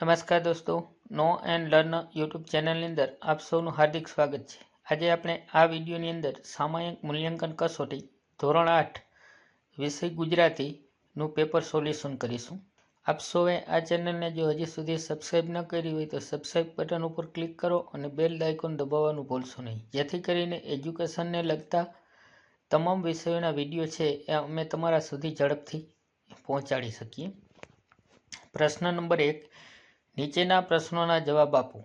નમસ્કાર દોસ્તો, નો and learn YouTube ચેનલની અંદર આપ સૌનું હાર્દિક સ્વાગત છે. આજે આપણે આ વિડીયોની અંદર સામાયિક મૂલ્યાંકન કસોટી ધોરણ આઠ, વિષય ગુજરાતીનું પેપર સોલ્યુશન કરીશું. આપ સૌએ આ ચેનલને જો હજી સુધી સબસ્ક્રાઈબ ન કરી હોય તો સબસ્ક્રાઈબ બટન ઉપર ક્લિક કરો અને બેલ આઇકોન દબાવવાનું ભૂલશો નહીં. જેથી કરીને એજ્યુકેશનને લગતા તમામ વિષયોના વીડિયો છે એ અમે તમારા સુધી ઝડપથી પહોંચાડી શકીએ. પ્રશ્ન નંબર એક નીચેના પ્રશ્નોના જવાબ આપો.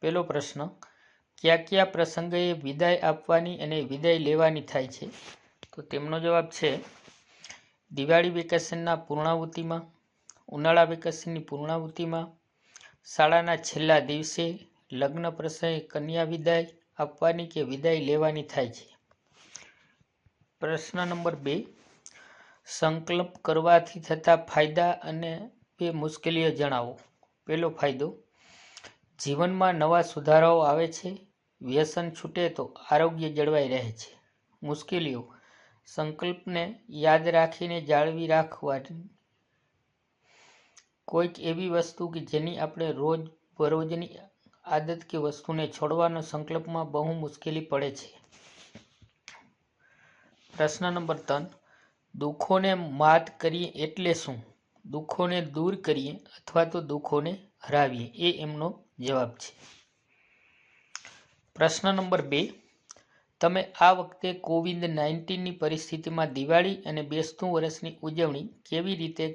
પહેલો પ્રશ્ન, કયા કયા પ્રસંગે વિદાય આપવાની અને વિદાય લેવાની થાય છે? તો તેમનો જવાબ છે, દિવાળી વેકેશનના પૂર્ણાવૃત્તિમાં ઉનાળા વેકેશનની પૂર્ણાવૃત્તિમાં શાળાના છેલ્લા દિવસે લગ્ન પ્રસંગે કન્યા વિદાય આપવાની કે વિદાય લેવાની થાય છે? પ્રશ્ન નંબર બે, સંકલ્પ કરવાથી થતા ફાયદા અને બે મુશ્કેલીઓ જણાવો. પહેલો ફાયદો, જીવનમાં નવા સુધારાઓ આવે છે, વ્યસન છૂટે તો આરોગ્ય જળવાઈ રહે છે. મુશ્કેલીઓ, સંકલ્પને યાદ રાખીને જાળવી રાખવાની. કોઈક એવી વસ્તુ કે જેની આપણે રોજ બરોજની આદત કે વસ્તુને છોડવાનો સંકલ્પમાં બહુ મુશ્કેલી પડે છે. પ્રશ્ન નંબર ત્રણ, દુઃખોને માત કરીએ એટલે શું? દુઃખોને દૂર કરીએ અથવા તો દુઃખોને હરાવીએ, એ એમનો જવાબ છે. પ્રશ્ન નંબર બે, તમે આ વખતે કોવિડ નાઇન્ટીનની પરિસ્થિતિમાં દિવાળી અને બેસતું વર્ષની ઉજવણી કેવી રીતે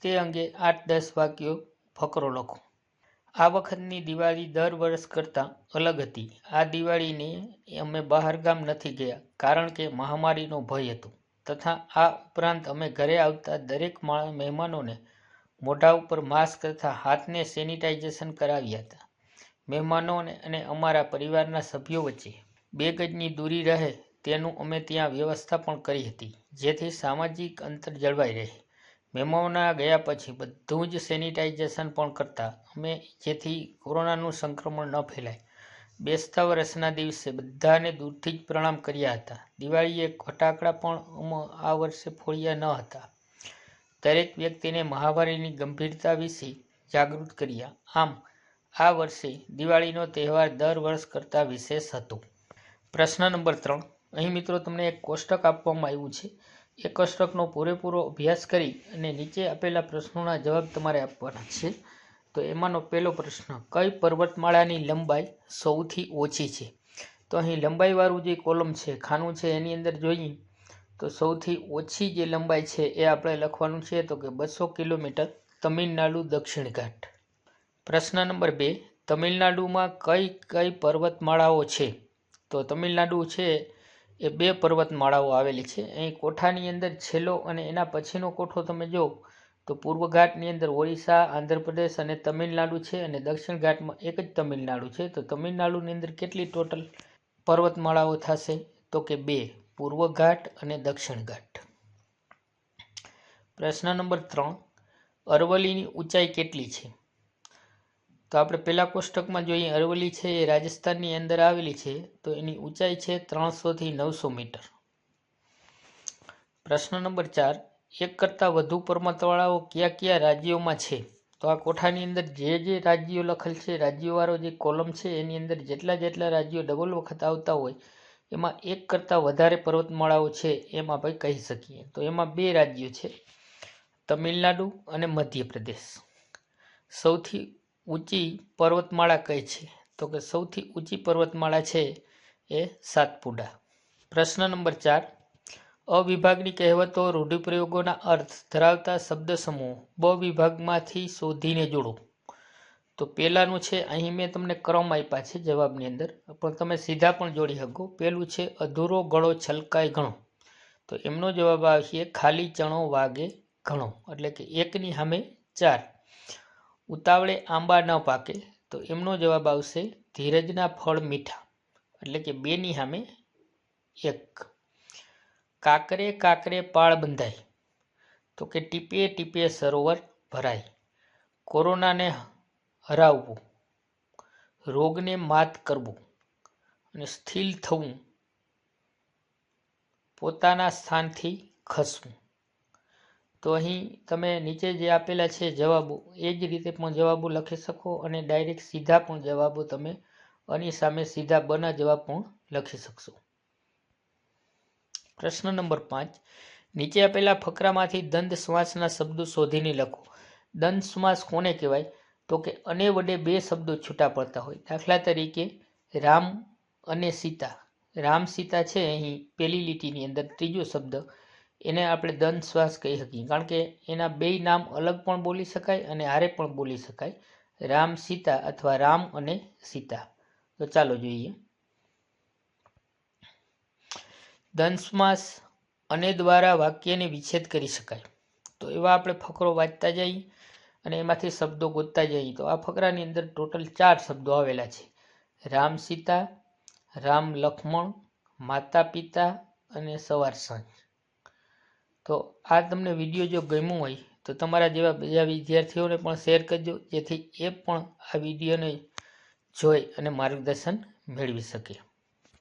તે અંગે આઠ દસ વાક્યો ફકરો લખો. આ વખતની દિવાળી દર વર્ષ કરતાં અલગ હતી. આ દિવાળીને અમે બહારગામ નથી ગયા, કારણ કે મહામારીનો ભય હતો. તથા આ ઉપરાંત અમે ઘરે આવતા દરેક મહેમાનોને મોઢા ઉપર માસ્ક તથા હાથને સેનિટાઇઝેશન કરાવ્યા હતા. મહેમાનોને અને અમારા પરિવારના સભ્યો વચ્ચે બે ગજની દૂરી રહે તેનું અમે ત્યાં વ્યવસ્થા પણ કરી હતી, જેથી સામાજિક અંતર જળવાઈ રહે. મહેમાનોના ગયા પછી બધું જ સેનિટાઇઝેશન પણ કરતા અમે જેથી કોરોનાનું સંક્રમણ ન ફેલાય. બેસતા વર્ષના દિવસે બધાને દૂરથી જ પ્રણામ કર્યા હતા. દિવાળીએ ફટાકડા પણ આ વર્ષે ફોડ્યા ન હતા. દરેક વ્યક્તિને મહામારીની ગંભીરતા વિશે જાગૃત કર્યા. આમ, આ વર્ષે દિવાળીનો તહેવાર દર વર્ષ કરતાં વિશેષ હતો. પ્રશ્ન નંબર ત્રણ. અહીં મિત્રો તમને એક કોષ્ટક આપવામાં આવ્યું છે. એ કોષ્ટકનો પૂરેપૂરો અભ્યાસ કરી અને નીચે આપેલા પ્રશ્નોના જવાબ તમારે આપવાના છે. તો એમાંનો પહેલો પ્રશ્ન, કઈ પર્વતમાળાની લંબાઈ સૌથી ઓછી છે? તો અહીં લંબાઈવાળું જે કોલમ છે, ખાનું છે, એની અંદર જોઈએ તો સૌથી ઓછી જે લંબાઈ છે એ આપણે લખવાનું છે તો કે બસો કિલોમીટર તમિલનાડુ દક્ષિણ ઘાટ. પ્રશ્ન નંબર બે, તમિલનાડુમાં કઈ કઈ પર્વતમાળાઓ છે? તો તમિલનાડુ છે એ બે પર્વતમાળાઓ આવેલી છે. અહીં કોઠાની અંદર છેલ્લો અને એના પછીનો કોઠો તમે જો તો પૂર્વ ઘાટની અંદર ઓડિશા, આંધ્રપ્રદેશ અને તમિલનાડુ છે અને દક્ષિણ ઘાટમાં એક જ તમિલનાડુ છે. તો તમિલનાડુની અંદર કેટલી ટોટલ પર્વતમાળાઓ થશે? તો કે બે, પૂર્વ ઘાટ અને દક્ષિણ ઘાટ. પ્રશ્ન નંબર ત્રણ, અરવલ્લીની ઊંચાઈ કેટલી છે? તો આપણે પહેલા કોષ્ટકમાં જોઈએ, અરવલ્લી છે એ રાજસ્થાનની અંદર આવેલી છે. તો એની ઊંચાઈ છે ત્રણસોથી નવસો મીટર. પ્રશ્ન નંબર ચાર એક કરતાં વધુ પર્વતવાળાઓ કયા કયા રાજ્યોમાં છે? તો આ કોઠાની અંદર જે જે રાજ્યો લખેલ છે, રાજ્યોવાળો જે કોલમ છે, એની અંદર જેટલા જેટલા રાજ્યો ડબલ વખત આવતા હોય, એમાં એક કરતાં વધારે પર્વતમાળાઓ છે એમ આપણે કહી શકીએ. તો એમાં બે રાજ્યો છે, તમિલનાડુ અને મધ્યપ્રદેશ. સૌથી ઊંચી પર્વતમાળા કઈ છે? તો કે સૌથી ઊંચી પર્વતમાળા છે એ સાતપુડા. પ્રશ્ન નંબર ચાર અ વિભાગની કહેવતો રૂઢિપ્રયોગોના અર્થ ધરાવતા શબ્દસમૂહ બ વિભાગમાંથી શોધીને જોડો. તો પહેલાંનું છે, અહીં મેં તમને ક્રમ આપ્યા છે જવાબની અંદર, પણ તમે સીધા પણ જોડી શકો. પહેલું છે, અધૂરો ગળો છલકાય ઘણો તો એમનો જવાબ આવશે, ખાલી ચણો વાગે ઘણો એટલે કે એકની સામે ચાર. ઉતાવળે આંબા ન પાકે. તો એમનો જવાબ આવશે, ધીરજના ફળ મીઠા. એટલે કે બેની સામે એક. કાકરે કાકરે પાળ બંધાય તો કે ટીપે ટીપે સરોવર ભરાય કોરોનાને હરાવવું. રોગને માત કરવું. અને સ્થિર થવું. પોતાના સ્થાનથી ખસવું. તો અહીં તમે નીચે જે આપેલા છે જવાબો, એ જ રીતે પણ જવાબો લખી શકો અને ડાયરેક્ટ સીધા પણ જવાબો તમે, આની સામે સીધા બના જવાબ પણ લખી શકશો. પ્રશ્ન નંબર પાંચ. નીચે આપેલા ફકરામાંથી દંદ શ્વાસના શબ્દો શોધીને લખો. દંદ શ્વાસ કોને કહેવાય? તો કે અને વડે બે શબ્દો છૂટા પડતા હોય. દાખલા તરીકે, રામ અને સીતા. રામ સીતા છે અહીં પેલી લીટીની અંદર. ત્રીજો શબ્દ, એને આપણે દંદ શ્વાસ કહી શકીએ. કારણ કે એના બે નામ અલગ પણ બોલી શકાય અને હારે પણ બોલી શકાય. રામ સીતા અથવા રામ અને સીતા. તો ચાલો જોઈએ. દંશમાસ અને દ્વારા વાક્યને વિચ્છેદ કરી શકાય. તો એવા આપણે ફકરો વાંચતા જઈએ અને એમાંથી શબ્દો ગોતતા જઈએ. તો આ ફકરાની અંદર ટોટલ ચાર શબ્દો આવેલા છે. રામ સીતા, રામ લક્ષ્મણ માતા પિતા અને સવાર સાંજ. તો આ તમને વીડિયો જો ગમ્યું હોય તો તમારા જેવા બીજા વિદ્યાર્થીઓને પણ શેર કરજો, જેથી એ પણ આ વિડીયોને જોઈ અને માર્ગદર્શન મેળવી શકે.